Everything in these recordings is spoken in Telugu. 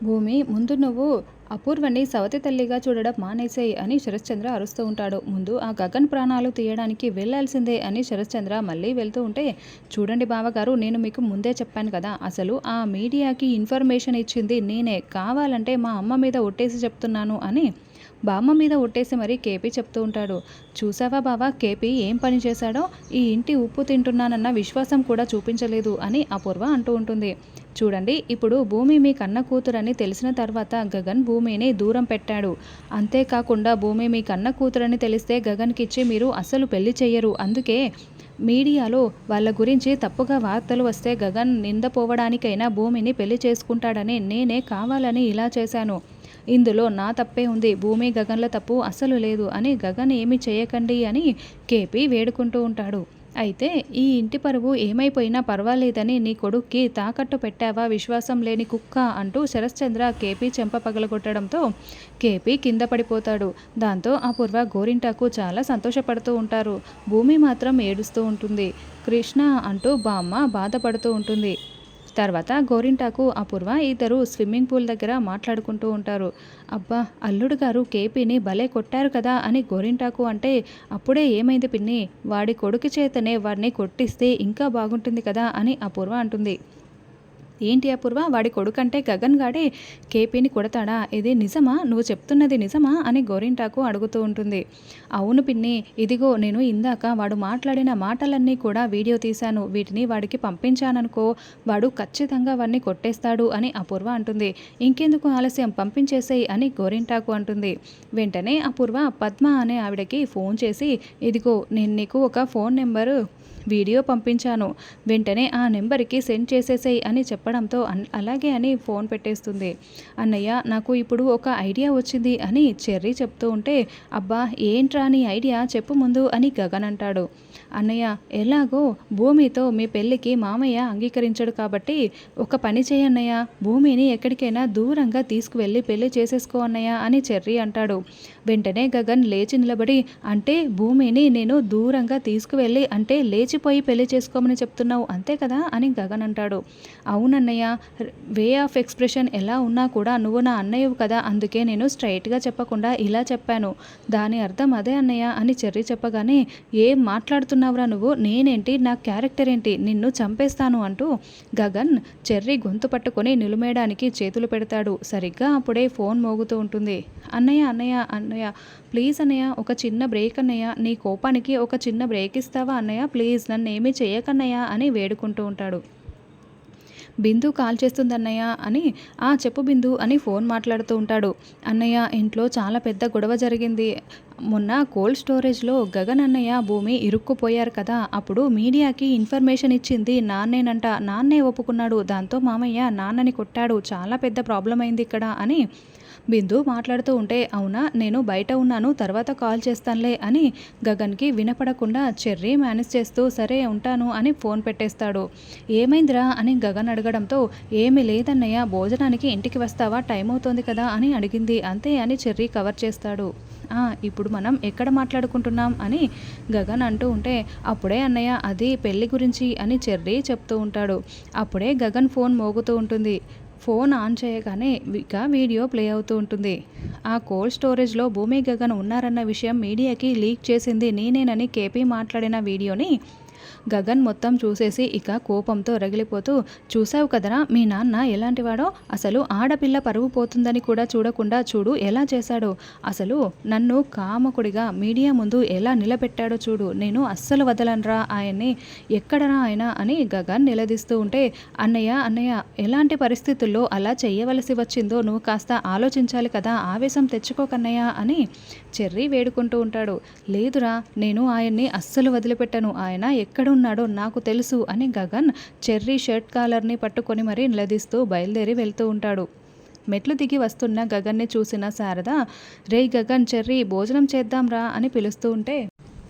భూమి ముందు నువ్వు అపూర్వని సవతి తల్లిగా చూడడం మానేసేయ్ అని శరశ్చంద్ర అరుస్తూ ఉంటాడు. ముందు ఆ గగన్ ప్రాణాలు తీయడానికి వెళ్ళాల్సిందే అని శరశ్చంద్ర మళ్ళీ వెళ్తూ ఉంటే చూడండి బావగారు నేను మీకు ముందే చెప్పాను కదా అసలు ఆ మీడియాకి ఇన్ఫర్మేషన్ ఇచ్చింది నేనే కావాలంటే మా అమ్మ మీద ఒట్టేసి చెప్తున్నాను అని బామ్మ మీద ఒట్టేసి మరీ కేపీ చెప్తూ ఉంటాడు. చూసావా బావా కేపీ ఏం పని చేశాడో? ఈ ఇంటి ఉప్పు తింటున్నానన్న విశ్వాసం కూడా చూపించలేదు అని అపూర్వ అంటూ ఉంటుంది. చూడండి. ఇప్పుడు భూమి మీ కన్న కూతురని తెలిసిన తర్వాత గగన్ భూమిని దూరం పెట్టాడు. అంతేకాకుండా భూమి మీ కన్న కూతురని తెలిస్తే గగన్కిచ్చి మీరు అస్సలు పెళ్ళి చేయరు అందుకే మీడియాలో వాళ్ళ గురించి తప్పుగా వార్తలు వస్తే గగన్ నిందపోవడానికైనా భూమిని పెళ్ళి చేసుకుంటాడని నేనే కావాలని ఇలా చేశాను. ఇందులో నా తప్పే ఉంది. భూమి గగన్ల తప్పు అస్సలు లేదు అని గగన్ ఏమి చేయకండి అని కేపీ వేడుకుంటూ ఉంటాడు. అయితే ఈ ఇంటి పరువు ఏమైపోయినా పర్వాలేదని నీ కొడుక్కి తాకట్టు పెట్టావా? విశ్వాసం లేని కుక్క అంటూ శరశ్చంద్ర కేపీ చెంప పగలగొట్టడంతో కేపీ కింద పడిపోతాడు. దాంతో అపూర్వ గోరింటాకు చాలా సంతోషపడుతూ ఉంటారు. భూమి మాత్రం ఏడుస్తూ ఉంటుంది. కృష్ణ అంటూ బామ్మ బాధపడుతూ ఉంటుంది. తర్వాత గోరింటాకు అపూర్వ ఇద్దరు స్విమ్మింగ్ పూల్ దగ్గర మాట్లాడుకుంటూ ఉంటారు. అబ్బా అల్లుడు గారు కేపీని భలే కొట్టారు కదా అని గోరింటాకు అంటే అప్పుడే ఏమైంది పిన్ని? వాడి కొడుకు చేతనే వాడిని కొట్టిస్తే ఇంకా బాగుంటుంది కదా అని అపూర్వ అంటుంది. ఏంటి అపూర్వ? వాడి కొడుకంటే గగన్ గాడే కేపీని కొడతాడా? ఇది నిజమా? నువ్వు చెప్తున్నది నిజమా? అని గోరింటాకు అడుగుతూ ఉంటుంది. అవును పిన్ని. ఇదిగో నేను ఇందాక వాడు మాట్లాడిన మాటలన్నీ కూడా వీడియో తీశాను. వీటిని వాడికి పంపించాననుకో వాడు ఖచ్చితంగా వాడిని కొట్టేస్తాడు అని అపూర్వ అంటుంది. ఇంకెందుకు ఆలస్యం? పంపించేసేయి అని గోరింటాకు అంటుంది. వెంటనే అపూర్వ పద్మ అనే ఆవిడకి ఫోన్ చేసి ఇదిగో నేను నీకు ఒక ఫోన్ నెంబరు వీడియో పంపించాను. వెంటనే ఆ నెంబర్కి సెండ్ చేసేసేయి అని చెప్పడంతో అలాగే అని ఫోన్ పెట్టేస్తుంది. అన్నయ్య నాకు ఇప్పుడు ఒక ఐడియా వచ్చింది అని చెర్రీ చెప్తూ ఉంటే అబ్బా ఏంట్రా నీ ఐడియా? చెప్పు ముందు అని గగన్ అంటాడు. అన్నయ్య ఎలాగో? భూమితో మీ పెళ్ళికి మామయ్య అంగీకరించడు కాబట్టి ఒక పని చేయన్నయ్య భూమిని ఎక్కడికైనా దూరంగా తీసుకువెళ్ళి పెళ్ళి చేసేసుకో అన్నయ్య అని చెర్రీ అంటాడు. వెంటనే గగన్ లేచి నిలబడి అంటే భూమిని నేను దూరంగా తీసుకువెళ్ళి అంటే లేచి లేచిపోయి పెళ్ళి చేసుకోమని చెప్తున్నావు అంతే కదా అని గగన్ అంటాడు. అవునన్నయ్య వే ఆఫ్ ఎక్స్ప్రెషన్ ఎలా ఉన్నా కూడా నువ్వు నా అన్నయ్యవు కదా అందుకే నేను స్ట్రైట్గా చెప్పకుండా ఇలా చెప్పాను. దాని అర్థం అదే అన్నయ్య అని చెర్రి చెప్పగానే ఏం మాట్లాడుతున్నావురా నువ్వు? నేనేంటి? నా క్యారెక్టర్ ఏంటి? నిన్ను చంపేస్తాను అంటూ గగన్ చెర్రీ గొంతు పట్టుకొని నిలుమేయడానికి చేతులు పెడతాడు. సరిగ్గా అప్పుడే ఫోన్ మోగుతూ ఉంటుంది. అన్నయ్య అన్నయ్య అన్నయ్య ప్లీజ్ అన్నయ్య ఒక చిన్న బ్రేక్ అన్నయ్య నీ కోపానికి ఒక చిన్న బ్రేక్ ఇస్తావా అన్నయ్య? ప్లీజ్. నన్నేమీ చేయకన్నయ్యా అని వేడుకుంటూ ఉంటాడు. బిందు కాల్ చేస్తుందన్నయ్య అని ఆ చెప్పు బిందు అని ఫోన్ మాట్లాడుతూ ఉంటాడు. అన్నయ్య ఇంట్లో చాలా పెద్ద గొడవ జరిగింది. మొన్న కోల్డ్ స్టోరేజ్లో గగన్ అన్నయ్య భూమి ఇరుక్కుపోయారు కదా అప్పుడు మీడియాకి ఇన్ఫర్మేషన్ ఇచ్చింది నాన్నేనంట. నాన్నే ఒప్పుకున్నాడు. దాంతో మామయ్య నాన్నని కొట్టాడు. చాలా పెద్ద ప్రాబ్లం అయింది ఇక్కడ అని బిందు మాట్లాడుతూ ఉంటే అవునా నేను బయట ఉన్నాను తర్వాత కాల్ చేస్తానులే అని గగన్కి వినపడకుండా చెర్రీ మేనేజ్ చేస్తూ సరే ఉంటాను అని ఫోన్ పెట్టేస్తాడు. ఏమైందిరా అని గగన్ అడగడంతో ఏమీ లేదన్నయ్య భోజనానికి ఇంటికి వస్తావా టైం అవుతోంది కదా అని అడిగింది. అంతే అని చెర్రీ కవర్ చేస్తాడు. ఇప్పుడు మనం ఎక్కడ మాట్లాడుకుంటున్నాం అని గగన్ అంటూ ఉంటే అప్పుడే అన్నయ్య అది పెళ్ళి గురించి అని చెర్రీ చెప్తూ ఉంటాడు. అప్పుడే గగన్ ఫోన్ మోగుతూ ఉంటుంది. ఫోన్ ఆన్ చేయగానే ఇక వీడియో ప్లే అవుతూ ఉంటుంది. ఆ కోల్డ్ స్టోరేజ్లో భూమి గగన్ ఉన్నారన్న విషయం మీడియాకి లీక్ చేసింది నేనేనని కేపీ మాట్లాడిన వీడియోని గగన్ మొత్తం చూసేసి ఇక కోపంతో రగిలిపోతూ చూసావు కదరా మీ నాన్న ఎలాంటివాడో? అసలు ఆడపిల్ల పరువు పోతుందని కూడా చూడకుండా చూడు ఎలా చేశాడో. అసలు నన్ను కామకుడిగా మీడియా ముందు ఎలా నిలబెట్టాడో చూడు. నేను అస్సలు వదలనరా ఆయన్ని. ఎక్కడరా ఆయన? అని గగన్ నిలదీస్తూ ఉంటే అన్నయ్య అన్నయ్య ఎలాంటి పరిస్థితుల్లో అలా చేయవలసి వచ్చిందో నువ్వు కాస్త ఆలోచించాలి కదా ఆవేశం తెచ్చుకోకన్నయ్య అని చెర్రీ వేడుకుంటూ ఉంటాడు. లేదురా నేను ఆయన్ని అస్సలు వదిలిపెట్టను. ఆయన ఎక్కడున్నాడో నాకు తెలుసు అని గగన్ చెర్రీ షర్ట్ కాలర్ని పట్టుకొని మరీ నిలదీస్తూ బయలుదేరి వెళ్తూ ఉంటాడు. మెట్లు దిగి వస్తున్న గగన్ని చూసిన శారద రే గగన్ చెర్రీ భోజనం చేద్దాంరా అని పిలుస్తూ ఉంటే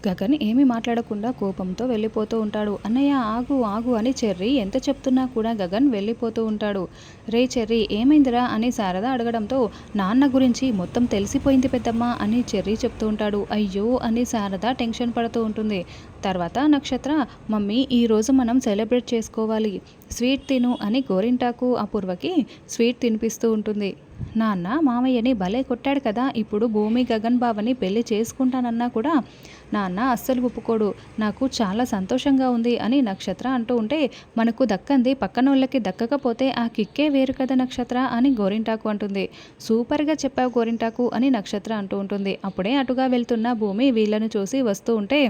గగన్ ఏమీ మాట్లాడకుండా కోపంతో వెళ్ళిపోతూ ఉంటాడు. అన్నయ్య ఆగు ఆగు అని చెర్రీ ఎంత చెప్తున్నా కూడా గగన్ వెళ్ళిపోతూ ఉంటాడు. రే చెర్రీ ఏమైందిరా అని శారద అడగడంతో నాన్న గురించి మొత్తం తెలిసిపోయింది పెద్దమ్మ అని చెర్రీ చెప్తూ ఉంటాడు. అయ్యో అని శారద టెన్షన్ పడుతూ ఉంటుంది. తర్వాత నక్షత్ర మమ్మీ ఈరోజు మనం సెలబ్రేట్ చేసుకోవాలి. స్వీట్ తిను అని గోరింటాకు అపూర్వకి స్వీట్ తినిపిస్తూ ఉంటుంది. నాన్న మామయ్యని భలే కొట్టాడు కదా ఇప్పుడు భూమి గగన్ బావని పెళ్ళి చేసుకుంటానన్నా కూడా నాన్న అస్సలు ఒప్పుకోడు. నాకు చాలా సంతోషంగా ఉంది అని నక్షత్ర అంటూ ఉంటే మనకు దక్కంది పక్కనోళ్ళకి దక్కకపోతే ఆ కిక్కే వేరు కదా నక్షత్ర అని గోరింటాకు అంటుంది. సూపర్గా చెప్పావు గోరింటాకు అని నక్షత్ర అంటూ ఉంటుంది. అప్పుడే అటుగా వెళ్తున్న భూమి వీళ్ళను చూసి వస్తూ ఉంటే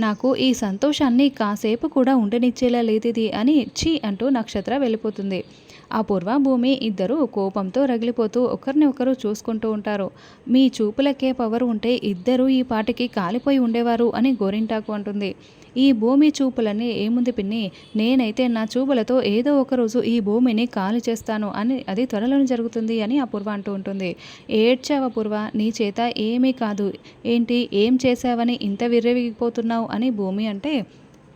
నాకు ఈ సంతోషాన్ని కాసేపు కూడా ఉండనిచ్చేలా లేదిది అని ఛీ అంటూ నక్షత్ర వెళ్ళిపోతుంది. ఆ పూర్వ భూమి ఇద్దరు కోపంతో రగిలిపోతూ ఒకరిని ఒకరు చూసుకుంటూ ఉంటారు. మీ చూపులకే పవర్ ఉంటే ఇద్దరు ఈ పాటికి కాలిపోయి ఉండేవారు అని గోరింటాకు అంటుంది. ఈ భూమి చూపులని ఏముంది పిన్ని? నేనైతే నా చూపులతో ఏదో ఒక రోజు ఈ భూమిని ఖాళీ చేస్తాను అని అది త్వరలోనే జరుగుతుంది అని అపూర్వ అంటూ ఉంటుంది. ఏడ్చావు అపూర్వ నీ చేత ఏమీ కాదు. ఏంటి? ఏం చేశావని ఇంత విర్రవిగిపోతున్నావు అని భూమి అంటే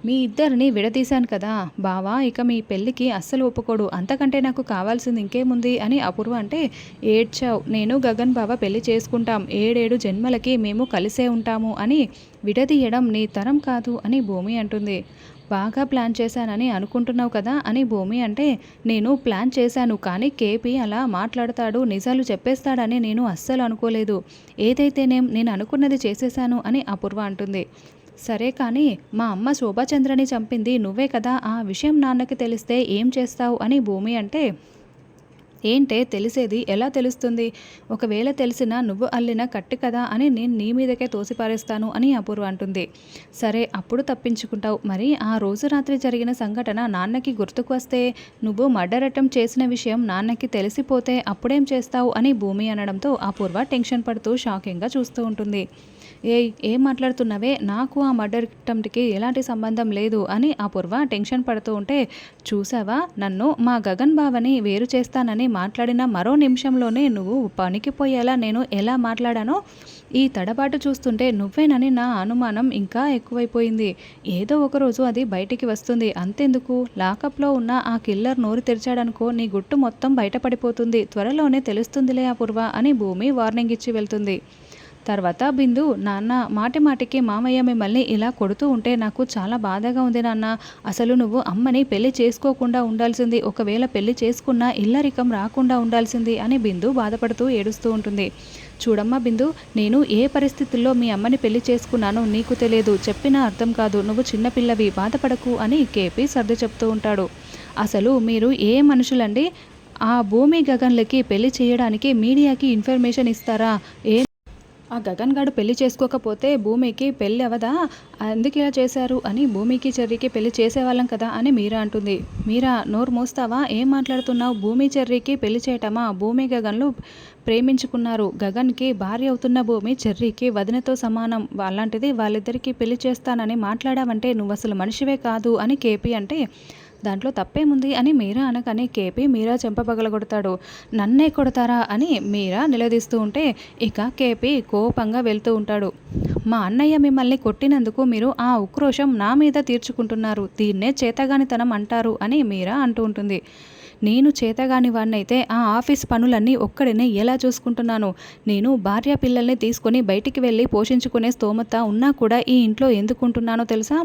మీ ఇద్దరిని విడదీశాను కదా. బావా ఇక మీ పెళ్ళికి అస్సలు ఒప్పుకోడు. అంతకంటే నాకు కావాల్సింది ఇంకేముంది అని అపూర్వ అంటే ఏడ్చావు. నేను గగన్ బావ పెళ్ళి చేసుకుంటాం. ఏడేడు జన్మలకి మేము కలిసే ఉంటాము అని విడదీయడం నీ తరం కాదు అని భూమి అంటుంది. బాగా ప్లాన్ చేశానని అనుకుంటున్నావు కదా అని భూమి అంటే నేను ప్లాన్ చేశాను కానీ కేపీ అలా మాట్లాడతాడు. నిజాలు చెప్పేస్తాడని నేను అస్సలు అనుకోలేదు. ఏదైతేనేం నేను అనుకున్నది చేసేశాను అని అపూర్వ అంటుంది. సరే కానీ మా అమ్మ శోభాచంద్రని చంపింది నువ్వే కదా ఆ విషయం నాన్నకి తెలిస్తే ఏం చేస్తావు అని భూమి అంటే ఏంటే తెలిసేది ఎలా తెలుస్తుంది? ఒకవేళ తెలిసినా నువ్వు అల్లిన కట్టి కదా అని నేను నీ మీదకే తోసిపారేస్తాను అని అపూర్వ అంటుంది. సరే అప్పుడు తప్పించుకుంటావు. మరి ఆ రోజు రాత్రి జరిగిన సంఘటన నాన్నకి గుర్తుకు వస్తే నువ్వు మర్డర్ అటెంప్ట్ చేసిన విషయం నాన్నకి తెలిసిపోతే అప్పుడేం చేస్తావు అని భూమి అనడంతో అపూర్వ టెన్షన్ పడుతూ షాకింగ్గా చూస్తూ ఉంటుంది. ఏ ఏం మాట్లాడుతున్నావే? నాకు ఆ మర్డర్ అటెంప్ట్కి ఎలాంటి సంబంధం లేదు అని అపూర్వ టెన్షన్ పడుతూ ఉంటే చూసావా? నన్ను మా గగన్ బావని వేరు చేస్తానని మాట్లాడిన మరో నిమిషంలోనే నువ్వు పనికిపోయేలా నేను ఎలా మాట్లాడానో ఈ తడబాటు చూస్తుంటే నువ్వేనని నా అనుమానం ఇంకా ఎక్కువైపోయింది. ఏదో ఒకరోజు అది బయటికి వస్తుంది. అంతెందుకు? లాకప్లో ఉన్న ఆ కిల్లర్ నోరు తెరిచాడనుకో నీ గుట్టు మొత్తం బయటపడిపోతుంది. త్వరలోనే తెలుస్తుందిలే అపూర్వ అని భూమి వార్నింగ్ ఇచ్చి వెళ్తుంది. తర్వాత బిందు నాన్న మాటి మాటికి మామయ్య మిమ్మల్ని ఇలా కొడుతూ ఉంటే నాకు చాలా బాధగా ఉంది నాన్న. అసలు నువ్వు అమ్మని పెళ్ళి చేసుకోకుండా ఉండాల్సింది ఒకవేళ పెళ్ళి చేసుకున్నా ఇల్లరికం రాకుండా ఉండాల్సింది అని బిందు బాధపడుతూ ఏడుస్తూ ఉంటుంది. చూడమ్మా బిందు నేను ఏ పరిస్థితుల్లో మీ అమ్మని పెళ్ళి చేసుకున్నానో నీకు తెలియదు. చెప్పినా అర్థం కాదు. నువ్వు చిన్నపిల్లవి బాధపడకు అని కేపీ సర్ది చెప్తూ ఉంటాడు. అసలు మీరు ఏ మనుషులండి? ఆ భూమి గగన్లకి పెళ్ళి చేయడానికి మీడియాకి ఇన్ఫర్మేషన్ ఇస్తారా? ఏ ఆ గగన్ గాడు పెళ్ళి చేసుకోకపోతే భూమికి పెళ్ళి అవదా ఎందుకు ఇలా చేశారు అని భూమికి చెర్రీకి పెళ్ళి చేసేవాళ్ళం కదా అని మీరా అంటుంది. మీరా నోరు మోస్తావా? ఏం మాట్లాడుతున్నావు? భూమి చెర్రీకి పెళ్ళి చేయటమా? భూమి గగన్లు ప్రేమించుకున్నారు. గగన్కి భార్య అవుతున్న భూమి చెర్రీకి వదినతో సమానం. అలాంటిది వాళ్ళిద్దరికీ పెళ్ళి చేస్తానని మాట్లాడావంటే నువ్వు అసలు మనిషివే కాదు అని కేపీ అంటే దాంట్లో తప్పేముంది అని మీరా అనగానే కేపీ మీరా చెంపపగలగొడతాడు నన్నే కొడతారా అని మీరా నిలదీస్తూ ఉంటే ఇక కేపీ కోపంగా వెళ్తూ ఉంటాడు. మా అన్నయ్య మిమ్మల్ని కొట్టినందుకు మీరు ఆ ఉక్రోషం నా మీద తీర్చుకుంటున్నారు. దీన్నే చేతగానితనం అంటారు అని మీరా అంటూ ఉంటుంది. నేను చేతగాని వాడినైతే ఆ ఆఫీస్ పనులన్నీ ఒక్కడినే ఎలా చూసుకుంటున్నాను? నేను భార్య పిల్లల్ని తీసుకొని బయటికి వెళ్ళి పోషించుకునే స్తోమత ఉన్నా కూడా ఈ ఇంట్లో ఎందుకుంటున్నానో తెలుసా?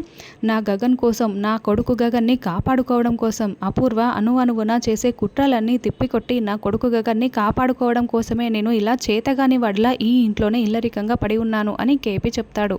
నా గగన్ కోసం నా కొడుకు గగన్ని కాపాడుకోవడం కోసం అపూర్వ అను అనువున చేసే కుట్రలన్నీ తిప్పికొట్టి నా కొడుకు గగన్ని కాపాడుకోవడం కోసమే నేను ఇలా చేతగాని వాడిలా ఈ ఇంట్లోనే ఇల్లరికంగా పడి ఉన్నాను అని కేపీ చెప్తాడు.